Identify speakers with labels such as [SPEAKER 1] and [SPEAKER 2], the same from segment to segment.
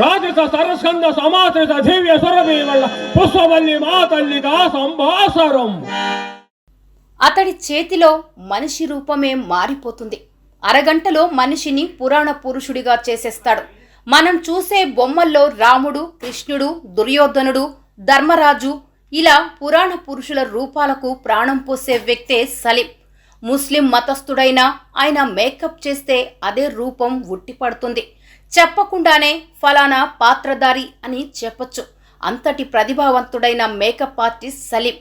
[SPEAKER 1] రాజస సరస్కంద సమాశ్రిత దివ్య సురభీమల్ల పుష్పవల్లి మా తల్లి సంభాసరం
[SPEAKER 2] అతడి చేతిలో మనిషి రూపమే మారిపోతుంది. అరగంటలో మనిషిని పురాణ పురుషుడిగా చేసేస్తాడు. మనం చూసే బొమ్మల్లో రాముడు కృష్ణుడు దుర్యోధనుడు ధర్మరాజు ఇలా పురాణ పురుషుల రూపాలకు ప్రాణం పోసే వ్యక్తే సలీం. ముస్లిం మతస్థుడైనా ఆయన మేకప్ చేస్తే అదే రూపం ఉట్టిపడుతుంది. చెప్పకుండానే ఫలానా పాత్రధారి అని చెప్పొచ్చు. అంతటి ప్రతిభావంతుడైన మేకప్ ఆర్టిస్ట్ సలీం.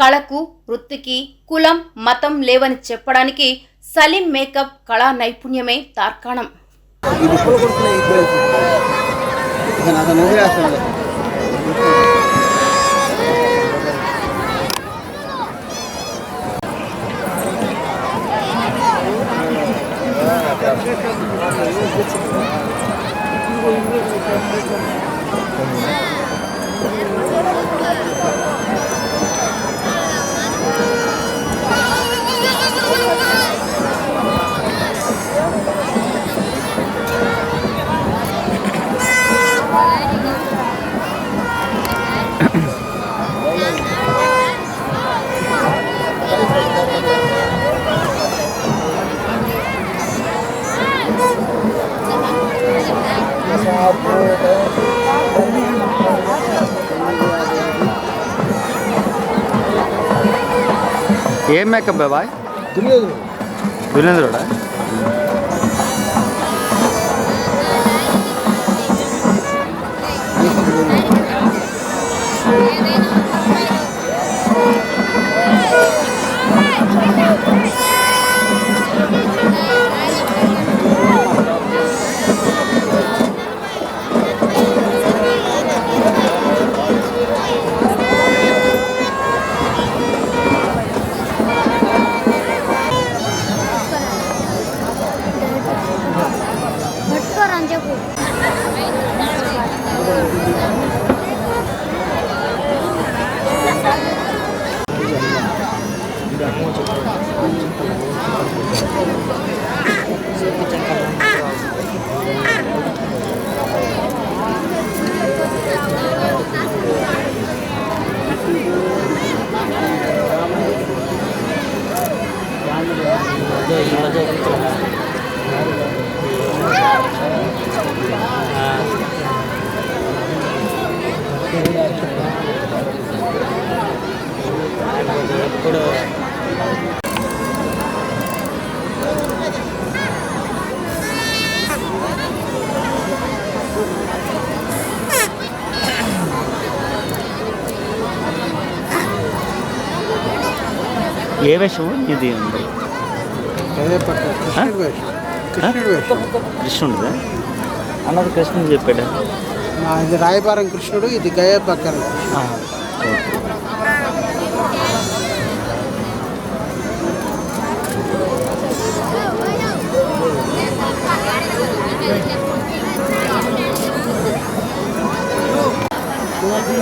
[SPEAKER 2] కళకు వృత్తికి కులం మతం లేవని చెప్పడానికి సలీం మేకప్ కళా నైపుణ్యమే తార్కాణం.
[SPEAKER 3] ఏం మేకప్ బాబాయ్
[SPEAKER 4] దుర్యోధనుడు
[SPEAKER 3] వీరేంద్రుడా ఏ వేషం? ఇది ఉంది కృష్ణుడిదా? అన్నది కృష్ణుడు చెప్పాడా?
[SPEAKER 4] ఇది రాయబారం కృష్ణుడు ఇది గయ పక్కన
[SPEAKER 3] ఆ, ఓకే.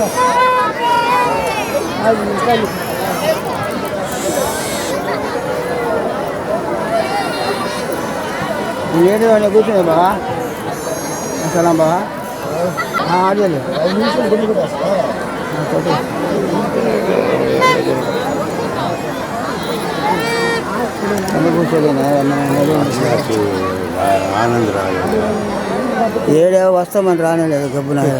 [SPEAKER 4] ఏడు వాళ్ళు కూర్చున్నాయి బావా సలాం బావా ఆడలేదు ఏడే వస్తామని రానేలేదు గబ్బునాయ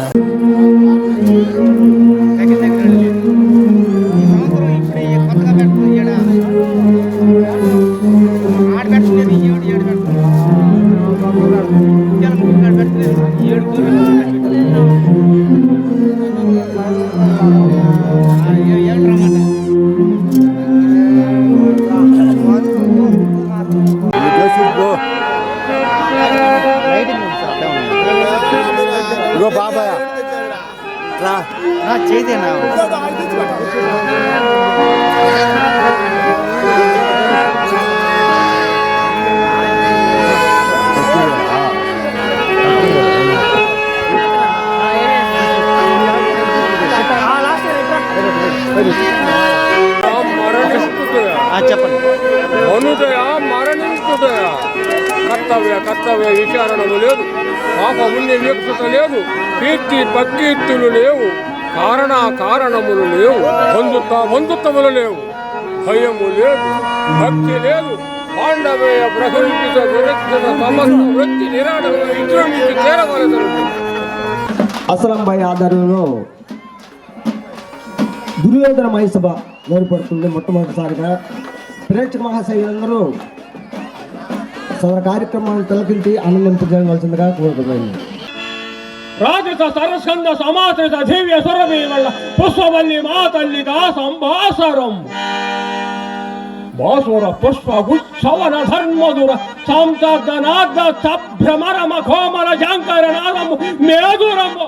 [SPEAKER 3] నా చేదేనా
[SPEAKER 1] కర్తవ్య కర్తవ్య విచారణలు లేదు పాప వీక్షత లేదు కీర్తి పక్కీర్తులు లేవు. కారణ కారణములు లేవు. బంధుత్వ బంధుత్వములు లేవు. భయము లేదు. భక్తి లేదు. పాండవేయ ప్రకల్పిత విరక్త సమస్త వృత్తి నిరాటంగా విజృంభించి చేరవలసి
[SPEAKER 5] అసలంపై ఆధ్వర్యంలో దుర్యోధన మహాసభ ఏర్పడుతుంది మొట్టమొదటిసారిగా. ప్రేక్షక మహాశైలందరూ సదర కార్యక్రమాన్ని తిలకించి ఆనందింపజేయవలసిందిగా కోరుతున్నాను
[SPEAKER 1] రాజత సరస్కంద సమాశ్రిత దివ్య సురభీవళ్ళ పుష్పవల్లి మాతల్లిక సంభాసరం బాసుర పుష్ప గుచ్చవన ధర్మధుర సంతర్దనార్థ సభ్రమర మఖోమర జాంకర నాదము మేధురము